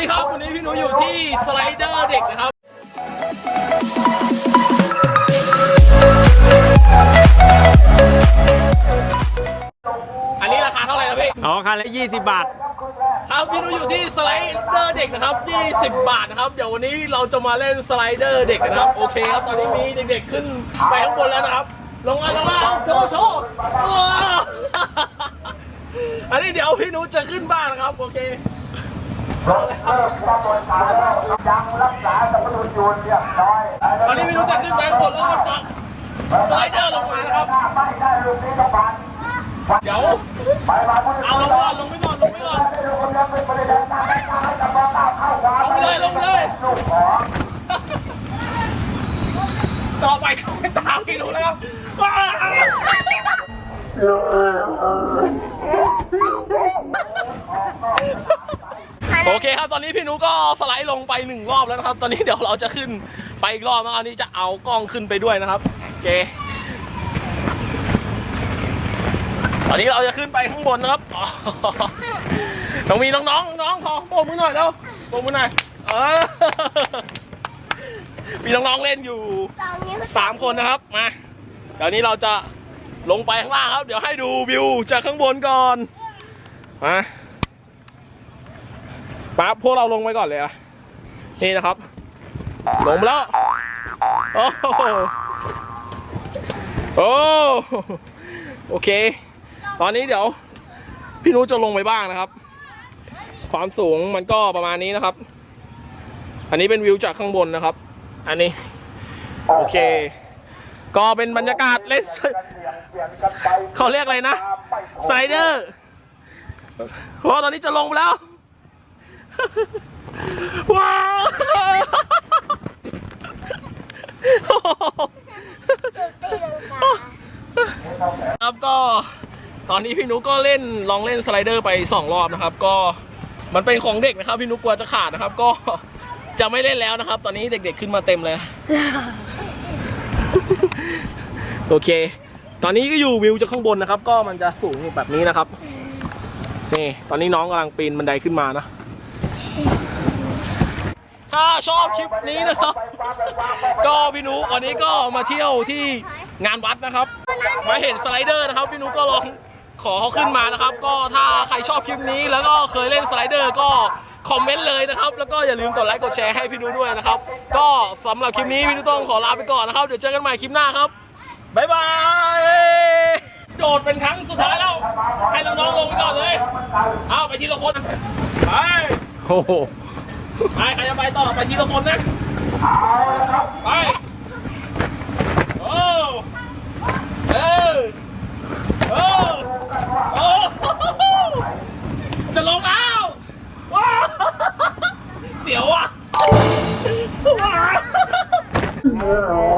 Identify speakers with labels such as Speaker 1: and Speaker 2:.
Speaker 1: ดีครับ วันนี้พี่หนูอยู่ที่สไลเดอร์เด็กนะครับอันนี้ราคาเท่าไหร่นะพี่
Speaker 2: อ๋อคันละ20 บาท
Speaker 1: ครับพี่หนูอยู่ที่สไลเดอร์เด็กนะครับ 20 บาทนะครับ เดี๋ยววันนี้เราจะมาเล่นสไลเดอร์เด็กนะครับ โอเคครับ ตอนนี้มีเด็กๆขึ้นไปข้างบนแล้วนะครับ ลงมาลงมาโชว์โชว์ว้าวอันนี้เดี๋ยวพี่หนูจะขึ้นบ้านนะครับ โอเค ตอนนี้พี่หนูจะขึ้นไปข้างบนแล้วก็จะสไลเดอร์ลงมานะครับเดี๋ยวเอาลงก่อนลงไปก่อนลงไปก่อนลงไปเลยลงไปเลยต่อไปก็ไม่ตามพี่หนูนะครับว้าว โอเคครับ ตอนนี้พี่หนูก็สไลด์ลงไปหนึ่งรอบแล้วนะครับ ตอนนี้เดี๋ยวเราจะขึ้นไปอีกรอบนะอันนี้จะเอากล้องขึ้นไปด้วยนะครับโอเค ตอนนี้เราจะขึ้นไปข้างบนนะครับต้องมีน้องๆน้องๆขอโบกมือหน่อยแล้วโบกมือหน่อยเออมีน้องๆเล่นอยู่สามคนนะครับมาเดี๋ยวนี้เราจะลงไปข้างล่างครับ เดี๋ยวให้ดูวิวจากข้างบนก่อนมา ปั๊บพวกเราลงไปก่อนเลยอะนี่นะครับ ลงแล้ว โอ้โหโอ้โอเค ตอนนี้เดี๋ยว พี่นุจะลงไปบ้างนะครับ ความสูงมันก็ประมาณนี้นะครับ อันนี้เป็นวิวจากข้างบนนะครับ อันนี้ โอเค ก็เป็นบรรยากาศเล่นสเขาเรียกอะไรนะสไลเดอร์เพราะตอนนี้จะลงไปแล้ว ว้าวครับก็ตอนนี้พี่นุกก็เล่นลองเล่นสไลเดอร์ไปสองรอบนะครับ ก็มันเป็นของเด็กนะครับ พี่นุกกลัวจะขาดนะครับ ก็จะไม่เล่นแล้วนะครับ ตอนนี้เด็กๆขึ้นมาเต็มเลย โอเค ตอนนี้ก็อยู่วิวจากข้างบนนะครับ ก็มันจะสูงแบบนี้นะครับ นี่ ตอนนี้น้องกำลังปีนบันไดขึ้นมานะ ถ้าชอบคลิปนี้นะครับ ก็พี่นุวันนี้ก็มาเที่ยวที่งานวัดนะครับ มาเห็นสไลเดอร์นะครับ พี่นุก็ลองขอเขาขึ้นมานะครับ ก็ถ้าใครชอบคลิปนี้แล้วก็เคยเล่นสไลเดอร์ก็คอมเมนต์เลยนะครับ แล้วก็อย่าลืมกดไลค์กดแชร์ให้พี่นุด้วยนะครับ ก็สำหรับคลิปนี้พี่นุต้องขอลาไปก่อนนะครับ เดี๋ยวเจอกันใหม่คลิปหน้าครับบ๊ายบายโดดเป็นครั้งสุดท้ายแล้ว ให้น้องๆลงไปก่อนเลย เอาไปทีละคนไป
Speaker 2: โอ้โห
Speaker 1: ไปใครจะไปต่อไปทีละคนนะไปโอ้เออโอ้โอ้จะลงแล้วว้าวเสียวอะว้าว